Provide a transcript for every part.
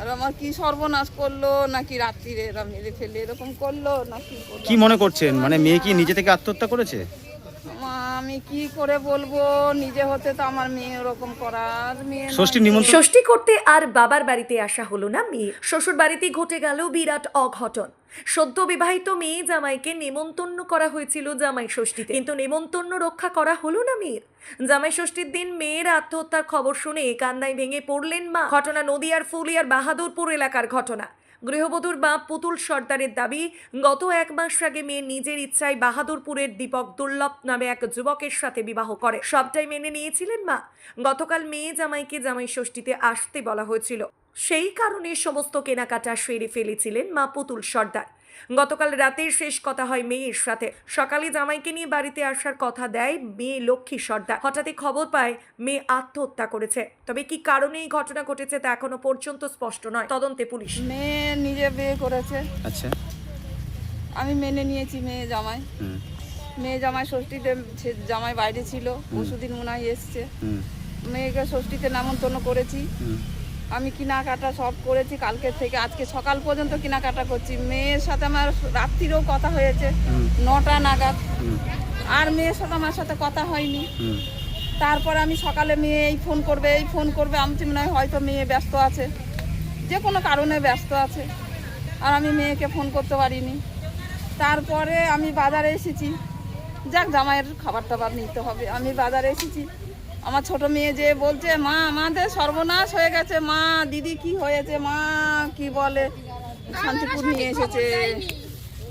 আর আমার কি সর্বনাশ করল, নাকি রাত্রিরে এরা মেরে ফেলে এরকম করল নাকি? কি মনে করছেন মানে মেয়ে কি নিজে থেকে আত্মহত্যা করেছে আমা- কি করে বলব? নিজে হতে তো আমার মেয়ে ওরকম করার মেয়ে ষষ্ঠী নিমন্ত্রণ ষষ্ঠী করতে আর বাবার বাড়িতে আসা হলো না মেয়ে। শ্বশুর বাড়িতে ঘটে গেল বিরাট অঘটন। সদ্য বিবাহিত মেয়ে জামাইকে নেমন্তন্ন করা হয়েছিল জামাই ষষ্ঠীতে। কিন্তু নেমন্তন্ন রক্ষা করা হলো না মেয়ের। জামাই ষষ্ঠীর দিন মেয়ের আত্মহত্যার খবর শুনে কান্দায় ভেঙে পড়লেন মা। ঘটনা নদিয়ার ফুলিয়ার বাহাদুরপুর এলাকার ঘটনা। গৃহবধূর মা পুতুল সর্দারের দাবি, গত এক মাস আগে মেয়ে নিজের ইচ্ছায় বাহাদুরপুরের দীপক দুর্লভ নামে এক যুবকের সাথে বিবাহ করে। সবটাই মেনে নিয়েছিলেন মা। গতকাল মেয়ে জামাইকে জামাই ষষ্ঠীতে আসতে বলা হয়েছিল। সেই কারণে সমস্ত কেনাকাটা সেরে ফেলেছিলেন মা পুতুল সর্দার। গতকাল রাতে শেষ কথা হয় মেয়ের সাথে। সকালে জামাইকে নিয়ে বাড়িতে আসার কথা দেয় মেয়ে লক্ষ্মী সর্দার। হঠাৎই খবর পায় মেয়ে আত্মহত্যা করেছে। তবে কি কারণে এই ঘটনা ঘটেছে তা এখনও পর্যন্ত স্পষ্ট নয়। তদন্তে পুলিশ। মেয়ে নিজে বিয়ে করেছে। আচ্ছা। আমি মেনে নিয়েছি মেয়ে জামাই। মেয়ে জামাই ষষ্ঠীতে জামাই বাইরে ছিল। পরশুদিন মনে হয় এসছে। মেয়েকে ষষ্ঠীতে নামন্তন্ন করেছি। হুম। আমি কেনাকাটা সব করেছি কালকে থেকে আজকে সকাল পর্যন্ত কেনাকাটা করছি। মেয়ের সাথে আমার রাত্রিরেও কথা হয়েছে নটা নাগাদ। আর মেয়ের সাথে আমার সাথে কথা হয়নি। তারপরে আমি সকালে মেয়ে এই ফোন করবে এই ফোন করবে আমি তো মনে হয় হয়তো মেয়ে ব্যস্ত আছে। যে কোনো কারণে ব্যস্ত আছে। আর আমি মেয়েকে ফোন করতে পারিনি। তারপরে আমি বাজারে এসেছি। যাক জামাইয়ের খাবার টাবার নিতে হবে। আমি বাজারে এসেছি। আমার ছোট মেয়ে যে বলছে, মা, আমাদের সর্বনাশ হয়ে গেছে, মা, দিদি কি হয়েছে, মা, কি বলে? শান্তিপুর নিয়ে এসেছে।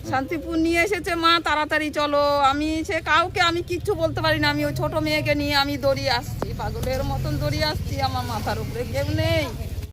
শান্তিপুর নিয়ে এসেছে, মা, তাড়াতাড়ি চলো। আমি সে কাউকে আমি কিচ্ছু বলতে পারি না। আমি ওই ছোট মেয়েকে নিয়ে আমি দড়িয়ে আসছি, পাগলের মতন দড়িয়ে আসছি, আমার মাথার উপরে কেউ নেই।